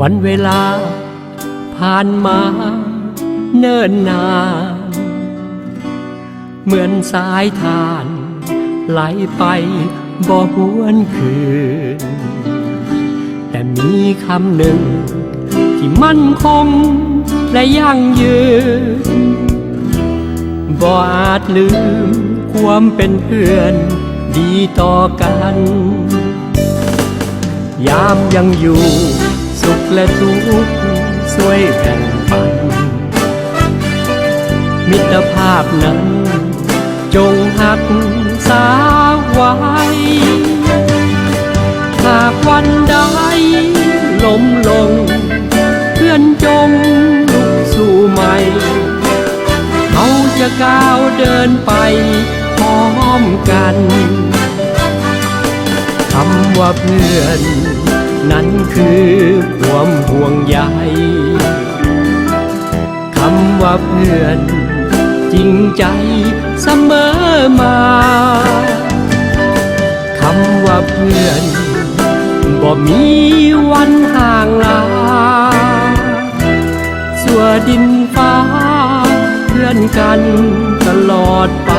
วันเวลา ผ่านมาเนิ่นนาน เหมือนสายทานไหลไปบ่หวนคืน แต่มีคำหนึ่ง ที่มั่นคงและยั่งยืนบ่อาจลืมความเป็นเพื่อนดีต่อกัน ยามยังอยู่ และทุกข์ช่วยแบ่งปัน มิตรภาพนั้น จงหักษาไว้ หากวันใดล้มลง เพื่อนจงลุกสู่ใหม่เขาจะก้าวเดินไปพร้อมกันคำว่าเพื่อน นั้นคือความห่วงใยคำว่าเพื่อน จริงใจเสมอมาคำว่าเพื่อนบ่มีวันห่างลาสัวดินฟ้า เพื่อนกันตลอดไป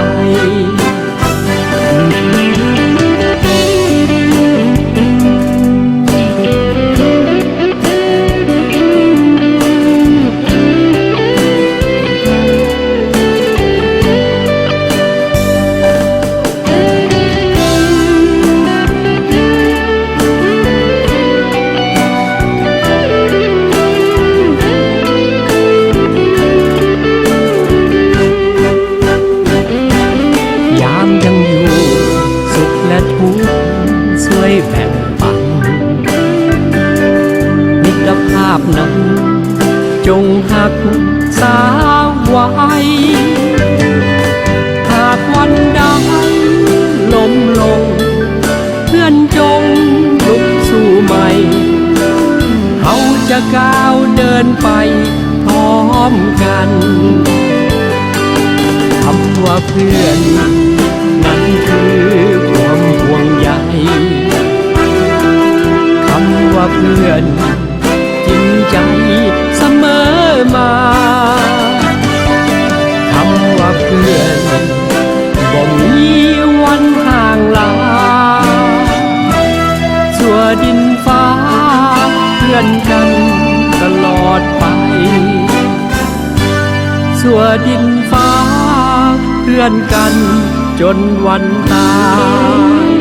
แบ่งปัน มิตรภาพนั้น จงหักษาไว้หากวันใดล้มลง เพื่อนจงลุกสู่ใหม่ เขาจะก้าวเดินไปพร้อมกันคำว่าเพื่อนนั้นคือ พื่อนจริงใจเสมอมาคำว่าเพื่อนบ่มีวันห่างลาชั่วดินฟ้า เพื่อนกันตลอดไปชั่วดินฟ้า เพื่อนกันจนวันตาย